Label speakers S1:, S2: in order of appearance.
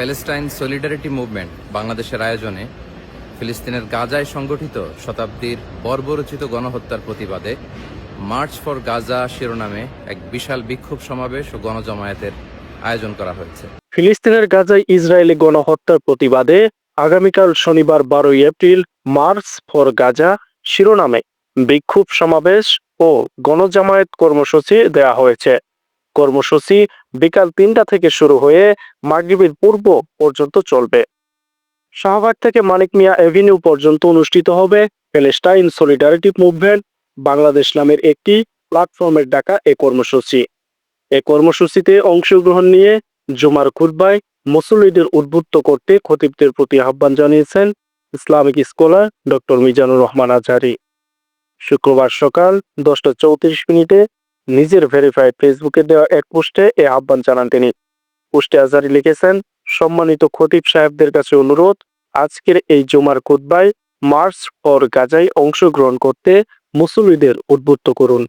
S1: Palestine solidarity movement বাংলাদেশের আয়োজনে ফিলিস্তিনের গাজায় সংগঠিত শতাব্দীর বর্বরচিত গণহত্যার প্রতিবাদে মার্চ ফর গাজা শিরোনামে এক বিশাল বিক্ষোভ সমাবেশ ও গণজমায়েতের আয়োজন করা হয়েছে।
S2: ফিলিস্তিনের গাজায় ইসরায়েলি গণহত্যার প্রতিবাদে আগামীকাল শনিবার বারোই এপ্রিল মার্চ ফর গাজা শিরোনামে বিক্ষোভ সমাবেশ ও গণজামায়াত কর্মসূচি দেয়া হয়েছে। কর্মসূচি বিকাল তিনটা থেকে শুরু হয়ে মাগরিবের পূর্ব পর্যন্ত চলবে। শাহবাগ থেকে মানিক মিয়া এভিনিউ পর্যন্ত অনুষ্ঠিত হবে প্যালেস্টাইন সলিডারিটি মুভমেন্ট, বাংলাদেশ নামের একটি প্ল্যাটফর্মের ডাকা এ কর্মসূচি। এ কর্মসূচিতে অংশগ্রহণ নিয়ে জুমার খুতবায় মুসল্লিদের উদ্বুদ্ধ করতে খতিবদের প্রতি আহ্বান জানিয়েছেন Islamic scholar doctor Mizanur Rahman Azhari. শুক্রবার সকাল দশটা চৌত্রিশ মিনিটে নিজের ভেরিফাইড ফেসবুকে দেওয়া এক পোস্টে এ আহ্বান জানান তিনি। পোস্টে আজারি লিখেছেন, সম্মানিত খতিব সাহেবদের কাছে অনুরোধ, আজকের এই জমার খুতবায় মার্চ ফর গাজায় অংশগ্রহণ করতে মুসলিদের উদ্বুদ্ধ করুন।